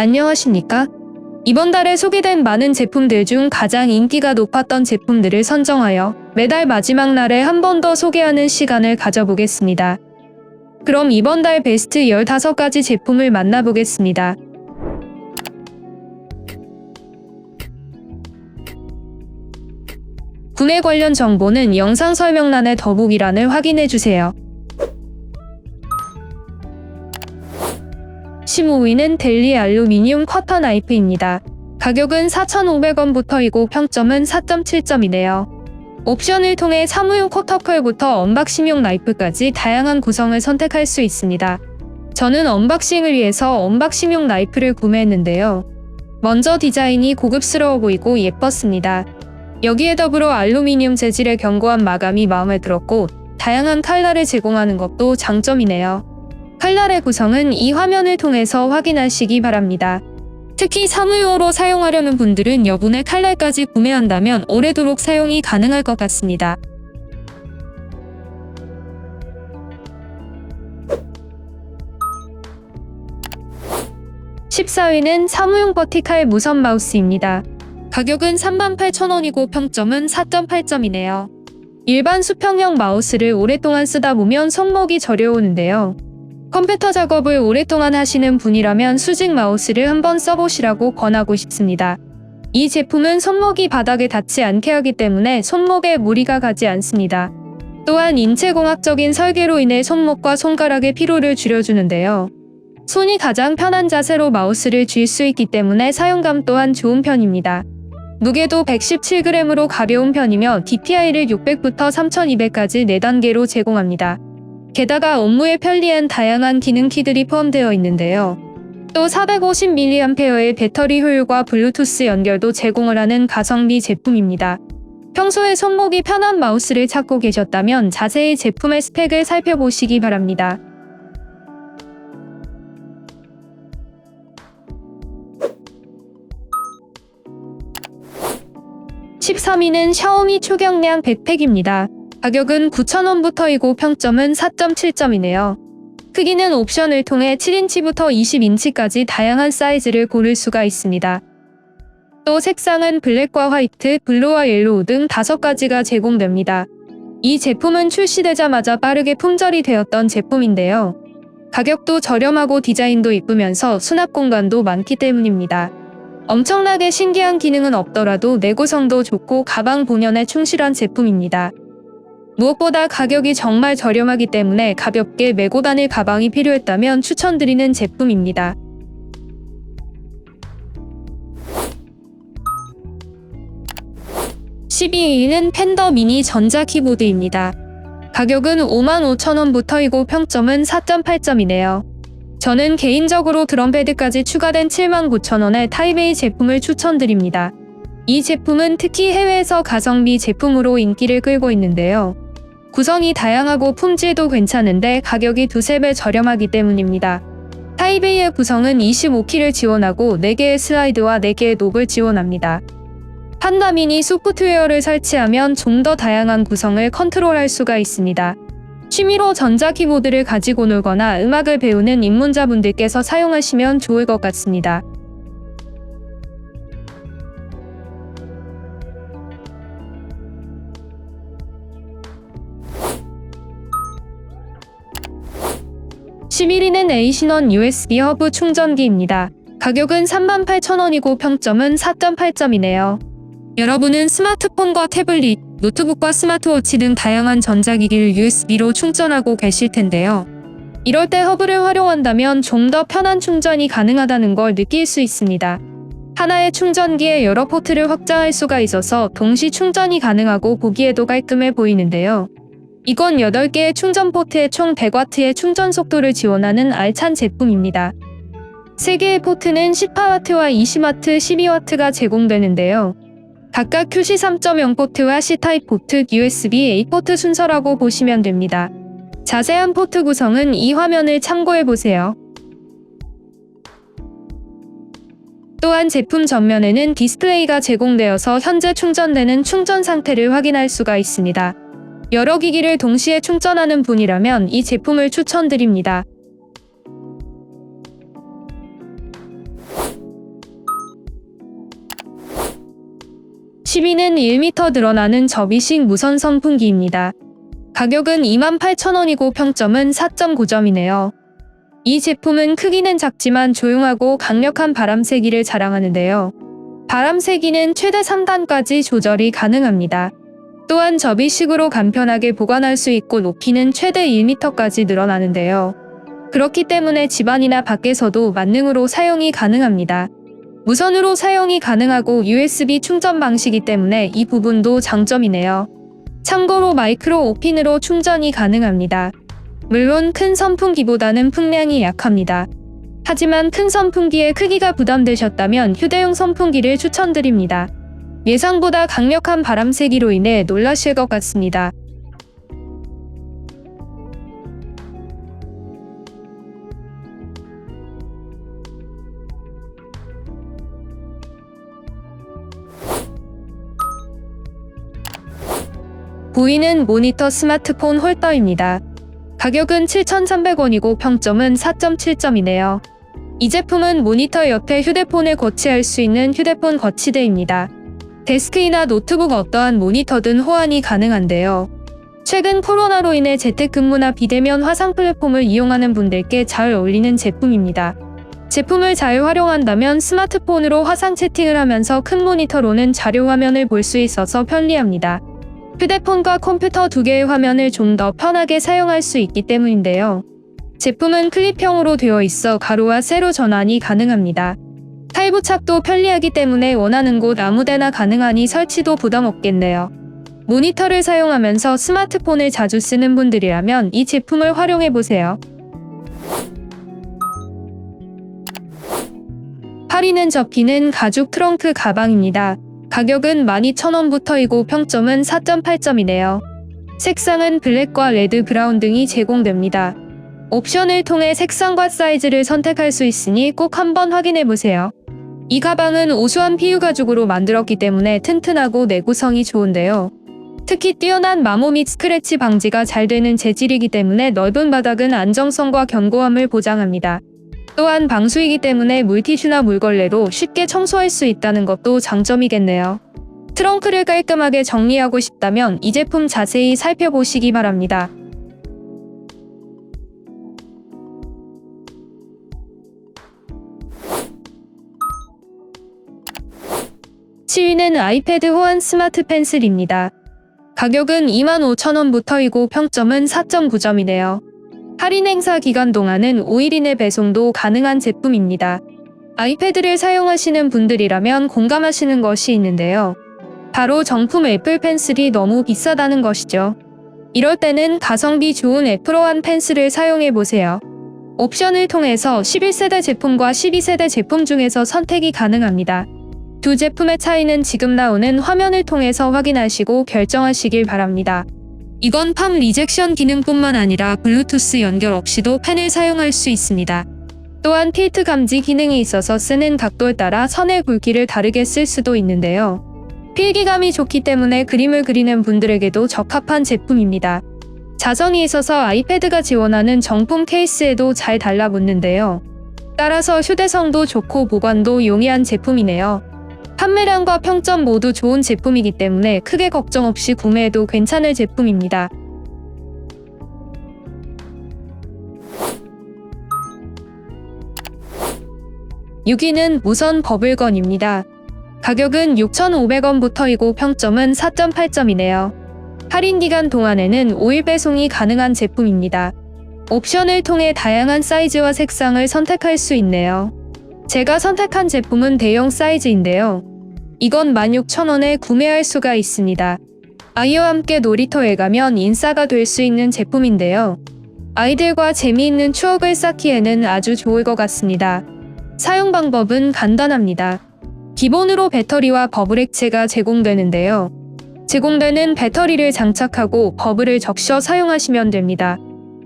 안녕하십니까? 이번 달에 소개된 많은 제품들 중 가장 인기가 높았던 제품들을 선정하여 매달 마지막 날에 한 번 더 소개하는 시간을 가져보겠습니다. 그럼 이번 달 베스트 15가지 제품을 만나보겠습니다. 구매 관련 정보는 영상 설명란의 더보기란을 확인해주세요. 15위는 델리 알루미늄 커터 나이프입니다. 가격은 4,500원부터이고 평점은 4.7점이네요. 옵션을 통해 사무용 커터컬부터 언박싱용 나이프까지 다양한 구성을 선택할 수 있습니다. 저는 언박싱을 위해서 언박싱용 나이프를 구매했는데요. 먼저 디자인이 고급스러워 보이고 예뻤습니다. 여기에 더불어 알루미늄 재질의 견고한 마감이 마음에 들었고 다양한 칼날을 제공하는 것도 장점이네요. 칼날의 구성은 이 화면을 통해서 확인하시기 바랍니다. 특히 사무용으로 사용하려는 분들은 여분의 칼날까지 구매한다면 오래도록 사용이 가능할 것 같습니다. (14위는) 사무용 버티칼 무선 마우스입니다. 가격은 38,000원이고 평점은 4.8점이네요. 일반 수평형 마우스를 오랫동안 쓰다 보면 손목이 저려오는데요. 컴퓨터 작업을 오랫동안 하시는 분이라면 수직 마우스를 한번 써보시라고 권하고 싶습니다. 이 제품은 손목이 바닥에 닿지 않게 하기 때문에 손목에 무리가 가지 않습니다. 또한 인체공학적인 설계로 인해 손목과 손가락의 피로를 줄여주는데요. 손이 가장 편한 자세로 마우스를 쥘 수 있기 때문에 사용감 또한 좋은 편입니다. 무게도 117g으로 가벼운 편이며 DPI를 600부터 3200까지 4단계로 제공합니다. 게다가 업무에 편리한 다양한 기능 키들이 포함되어 있는데요. 또 450mAh의 배터리 효율과 블루투스 연결도 제공을 하는 가성비 제품입니다. 평소에 손목이 편한 마우스를 찾고 계셨다면 자세히 제품의 스펙을 살펴보시기 바랍니다. (13위는) 샤오미 초경량 백팩입니다. 가격은 9,000원부터이고 평점은 4.7점이네요. 크기는 옵션을 통해 7인치부터 20인치까지 다양한 사이즈를 고를 수가 있습니다. 또 색상은 블랙과 화이트, 블루와 옐로우 등 5가지가 제공됩니다. 이 제품은 출시되자마자 빠르게 품절이 되었던 제품인데요. 가격도 저렴하고 디자인도 이쁘면서 수납 공간도 많기 때문입니다. 엄청나게 신기한 기능은 없더라도 내구성도 좋고 가방 본연에 충실한 제품입니다. 무엇보다 가격이 정말 저렴하기 때문에 가볍게 메고 다닐 가방이 필요했다면 추천드리는 제품입니다. (12위는) 팬더 미니 전자 키보드입니다. 가격은 55,000원부터이고 평점은 4.8점이네요. 저는 개인적으로 드럼패드까지 추가된 79,000원의 타이베이 제품을 추천드립니다. 이 제품은 특히 해외에서 가성비 제품으로 인기를 끌고 있는데요. 구성이 다양하고 품질도 괜찮은데 가격이 두세 배 저렴하기 때문입니다. 타이베이의 구성은 25키를 지원하고 4개의 슬라이드와 4개의 녹을 지원합니다. 판다미니 소프트웨어를 설치하면 좀 더 다양한 구성을 컨트롤할 수가 있습니다. 취미로 전자 키보드를 가지고 놀거나 음악을 배우는 입문자분들께서 사용하시면 좋을 것 같습니다. (11위는) 에이신원 USB 허브 충전기입니다. 가격은 38,000원이고 평점은 4.8점이네요. 여러분은 스마트폰과 태블릿, 노트북과 스마트워치 등 다양한 전자기기를 USB로 충전하고 계실 텐데요. 이럴 때 허브를 활용한다면 좀 더 편한 충전이 가능하다는 걸 느낄 수 있습니다. 하나의 충전기에 여러 포트를 확장할 수가 있어서 동시 충전이 가능하고 보기에도 깔끔해 보이는데요. 이건 8개의 충전 포트에 총 100W의 충전 속도를 지원하는 알찬 제품입니다. 3개의 포트는 18W와 20W, 12W가 제공되는데요. 각각 QC 3.0 포트와 C타입 포트, USB A 포트 순서라고 보시면 됩니다. 자세한 포트 구성은 이 화면을 참고해 보세요. 또한 제품 전면에는 디스플레이가 제공되어서 현재 충전되는 충전 상태를 확인할 수가 있습니다. 여러 기기를 동시에 충전하는 분이라면 이 제품을 추천드립니다. 시비는 1m 늘어나는 접이식 무선 선풍기입니다. 가격은 28,000원이고 평점은 4.9점이네요. 이 제품은 크기는 작지만 조용하고 강력한 바람 세기를 자랑하는데요. 바람 세기는 최대 3단까지 조절이 가능합니다. 또한 접이식으로 간편하게 보관할 수 있고 높이는 최대 1m까지 늘어나는데요. 그렇기 때문에 집안이나 밖에서도 만능으로 사용이 가능합니다. 무선으로 사용이 가능하고 USB 충전 방식이 때문에 이 부분도 장점이네요. 참고로 마이크로 5핀으로 충전이 가능합니다. 물론 큰 선풍기보다는 풍량이 약합니다. 하지만 큰 선풍기의 크기가 부담되셨다면 휴대용 선풍기를 추천드립니다. 예상보다 강력한 바람 세기로 인해 놀라실 것 같습니다. 보이는 모니터 스마트폰 홀더입니다. 가격은 7,300원이고 평점은 4.7점이네요. 이 제품은 모니터 옆에 휴대폰을 거치할 수 있는 휴대폰 거치대입니다. 데스크이나 노트북 어떠한 모니터든 호환이 가능한데요. 최근 코로나로 인해 재택근무나 비대면 화상 플랫폼을 이용하는 분들께 잘 어울리는 제품입니다. 제품을 잘 활용한다면 스마트폰으로 화상 채팅을 하면서 큰 모니터로는 자료 화면을 볼 수 있어서 편리합니다. 휴대폰과 컴퓨터 두 개의 화면을 좀 더 편하게 사용할 수 있기 때문인데요. 제품은 클립형으로 되어 있어 가로와 세로 전환이 가능합니다. 탈부착도 편리하기 때문에 원하는 곳 아무데나 가능하니 설치도 부담 없겠네요. 모니터를 사용하면서 스마트폰을 자주 쓰는 분들이라면 이 제품을 활용해 보세요. 팔이는 접히는 가죽 트렁크 가방입니다. 가격은 12,000원부터이고 평점은 4.8점이네요. 색상은 블랙과 레드, 브라운 등이 제공됩니다. 옵션을 통해 색상과 사이즈를 선택할 수 있으니 꼭 한번 확인해 보세요. 이 가방은 우수한 PU 가죽으로 만들었기 때문에 튼튼하고 내구성이 좋은데요. 특히 뛰어난 마모 및 스크래치 방지가 잘 되는 재질이기 때문에 넓은 바닥은 안정성과 견고함을 보장합니다. 또한 방수이기 때문에 물티슈나 물걸레로 쉽게 청소할 수 있다는 것도 장점이겠네요. 트렁크를 깔끔하게 정리하고 싶다면 이 제품 자세히 살펴보시기 바랍니다. 치위는 아이패드 호환 스마트 펜슬입니다. 가격은 25,000원부터이고 평점은 4.9점이네요. 할인 행사 기간 동안은 5일 이내 배송도 가능한 제품입니다. 아이패드를 사용하시는 분들이라면 공감하시는 것이 있는데요. 바로 정품 애플 펜슬이 너무 비싸다는 것이죠. 이럴 때는 가성비 좋은 애플호환 펜슬을 사용해 보세요. 옵션을 통해서 11세대 제품과 12세대 제품 중에서 선택이 가능합니다. 두 제품의 차이는 지금 나오는 화면을 통해서 확인하시고 결정하시길 바랍니다. 이건 팜 리젝션 기능뿐만 아니라 블루투스 연결 없이도 펜을 사용할 수 있습니다. 또한 틸트 감지 기능이 있어서 쓰는 각도에 따라 선의 굵기를 다르게 쓸 수도 있는데요. 필기감이 좋기 때문에 그림을 그리는 분들에게도 적합한 제품입니다. 자성이 있어서 아이패드가 지원하는 정품 케이스에도 잘 달라붙는데요. 따라서 휴대성도 좋고 보관도 용이한 제품이네요. 판매량과 평점 모두 좋은 제품이기 때문에 크게 걱정 없이 구매해도 괜찮을 제품입니다. (6위는) 무선 버블건입니다. 가격은 6,500원부터이고 평점은 4.8점이네요. 할인 기간 동안에는 5일 배송이 가능한 제품입니다. 옵션을 통해 다양한 사이즈와 색상을 선택할 수 있네요. 제가 선택한 제품은 대형 사이즈인데요. 이건 16,000원에 구매할 수가 있습니다. 아이와 함께 놀이터에 가면 인싸가 될 수 있는 제품인데요. 아이들과 재미있는 추억을 쌓기에는 아주 좋을 것 같습니다. 사용 방법은 간단합니다. 기본으로 배터리와 버블 액체가 제공되는데요. 제공되는 배터리를 장착하고 버블을 적셔 사용하시면 됩니다.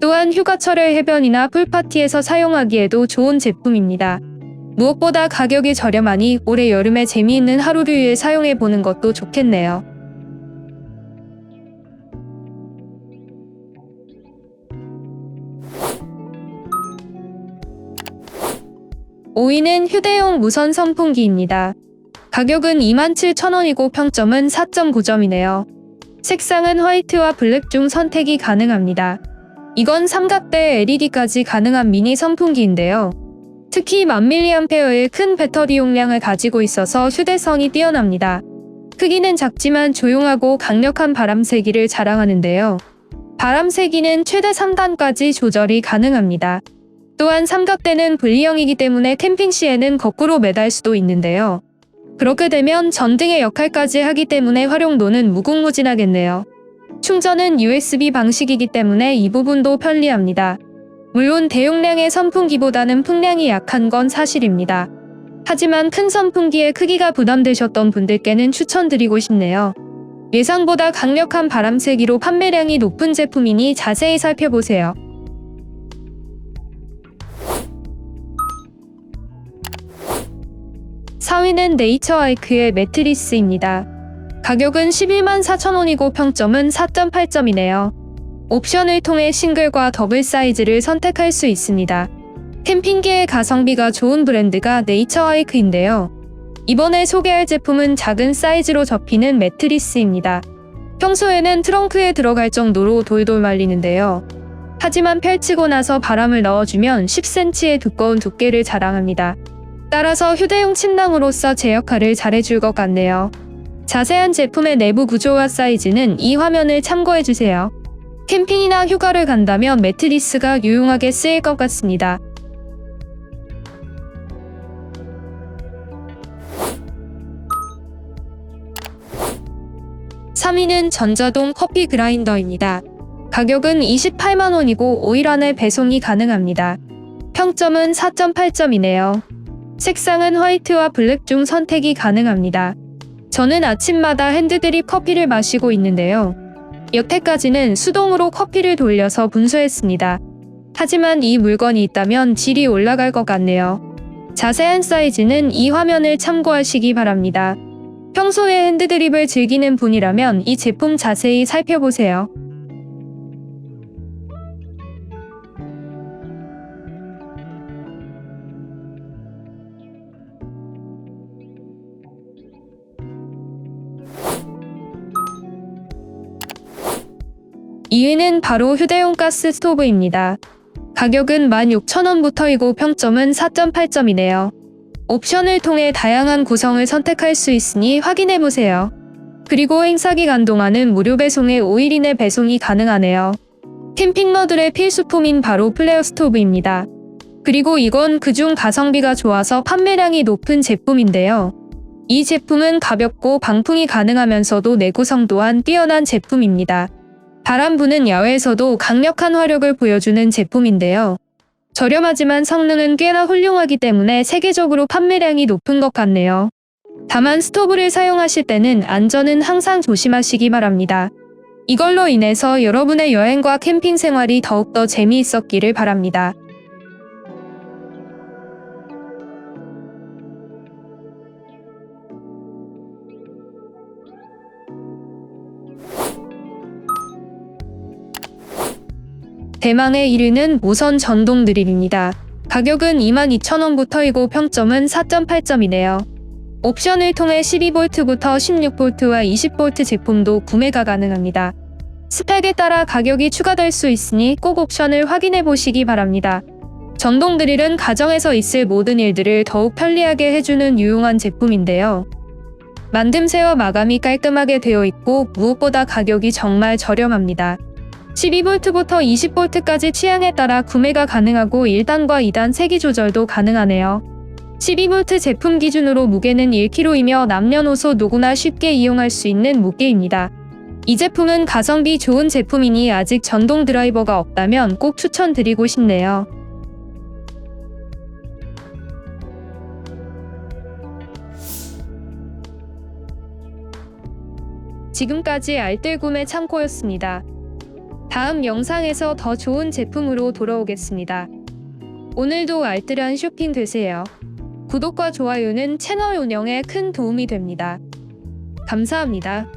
또한 휴가철의 해변이나 풀파티에서 사용하기에도 좋은 제품입니다. 무엇보다 가격이 저렴하니 올해 여름에 재미있는 하루를 위해 사용해 보는 것도 좋겠네요. (5위는) 휴대용 무선 선풍기입니다. 가격은 27,000원이고 평점은 4.9점이네요. 색상은 화이트와 블랙 중 선택이 가능합니다. 이건 삼각대 LED까지 가능한 미니 선풍기인데요. 특히 1000mAh의 큰 배터리 용량을 가지고 있어서 휴대성이 뛰어납니다. 크기는 작지만 조용하고 강력한 바람 세기를 자랑하는데요. 바람 세기는 최대 3단까지 조절이 가능합니다. 또한 삼각대는 분리형이기 때문에 캠핑 시에는 거꾸로 매달 수도 있는데요. 그렇게 되면 전등의 역할까지 하기 때문에 활용도는 무궁무진하겠네요. 충전은 USB 방식이기 때문에 이 부분도 편리합니다. 물론 대용량의 선풍기보다는 풍량이 약한 건 사실입니다. 하지만 큰 선풍기의 크기가 부담되셨던 분들께는 추천드리고 싶네요. 예상보다 강력한 바람 세기로 판매량이 높은 제품이니 자세히 살펴보세요. 사위는 네이처 아이크의 매트리스입니다. 가격은 11만 4천원이고 평점은 4.8점이네요. 옵션을 통해 싱글과 더블 사이즈를 선택할 수 있습니다. 캠핑계의 가성비가 좋은 브랜드가 네이처 아이크인데요. 이번에 소개할 제품은 작은 사이즈로 접히는 매트리스입니다. 평소에는 트렁크에 들어갈 정도로 돌돌 말리는데요. 하지만 펼치고 나서 바람을 넣어주면 10cm의 두꺼운 두께를 자랑합니다. 따라서 휴대용 침낭으로서 제 역할을 잘해줄 것 같네요. 자세한 제품의 내부 구조와 사이즈는 이 화면을 참고해주세요. 캠핑이나 휴가를 간다면 매트리스가 유용하게 쓰일 것 같습니다. 3위는 전자동 커피 그라인더입니다. 가격은 28만원이고 5일 안에 배송이 가능합니다. 평점은 4.8점이네요. 색상은 화이트와 블랙 중 선택이 가능합니다. 저는 아침마다 핸드드립 커피를 마시고 있는데요. 여태까지는 수동으로 커피를 돌려서 분수했습니다. 하지만 이 물건이 있다면 질이 올라갈 것 같네요. 자세한 사이즈는 이 화면을 참고하시기 바랍니다. 평소에 핸드드립을 즐기는 분이라면 이 제품 자세히 살펴보세요. 이위는 바로 휴대용 가스 스토브입니다. 가격은 16,000원부터이고 평점은 4.8점이네요. 옵션을 통해 다양한 구성을 선택할 수 있으니 확인해보세요. 그리고 행사 기간 동안은 무료 배송에 5일 이내 배송이 가능하네요. 캠핑러들의 필수품인 바로 플레어 스토브입니다. 그리고 이건 그중 가성비가 좋아서 판매량이 높은 제품인데요. 이 제품은 가볍고 방풍이 가능하면서도 내구성 또한 뛰어난 제품입니다. 바람 부는 야외에서도 강력한 화력을 보여주는 제품인데요. 저렴하지만 성능은 꽤나 훌륭하기 때문에 세계적으로 판매량이 높은 것 같네요. 다만 스토브를 사용하실 때는 안전은 항상 조심하시기 바랍니다. 이걸로 인해서 여러분의 여행과 캠핑 생활이 더욱더 재미있었기를 바랍니다. 대망의 1위는 무선 전동 드릴입니다. 가격은 22,000원부터이고 평점은 4.8점이네요. 옵션을 통해 12V부터 16V와 20V 제품도 구매가 가능합니다. 스펙에 따라 가격이 추가될 수 있으니 꼭 옵션을 확인해 보시기 바랍니다. 전동 드릴은 가정에서 있을 모든 일들을 더욱 편리하게 해주는 유용한 제품인데요. 만듦새와 마감이 깔끔하게 되어 있고 무엇보다 가격이 정말 저렴합니다. 12V부터 20V까지 취향에 따라 구매가 가능하고 1단과 2단 세기 조절도 가능하네요. 12V 제품 기준으로 무게는 1kg이며 남녀노소 누구나 쉽게 이용할 수 있는 무게입니다. 이 제품은 가성비 좋은 제품이니 아직 전동 드라이버가 없다면 꼭 추천드리고 싶네요. 지금까지 알뜰 구매 창고였습니다. 다음 영상에서 더 좋은 제품으로 돌아오겠습니다. 오늘도 알뜰한 쇼핑 되세요. 구독과 좋아요는 채널 운영에 큰 도움이 됩니다. 감사합니다.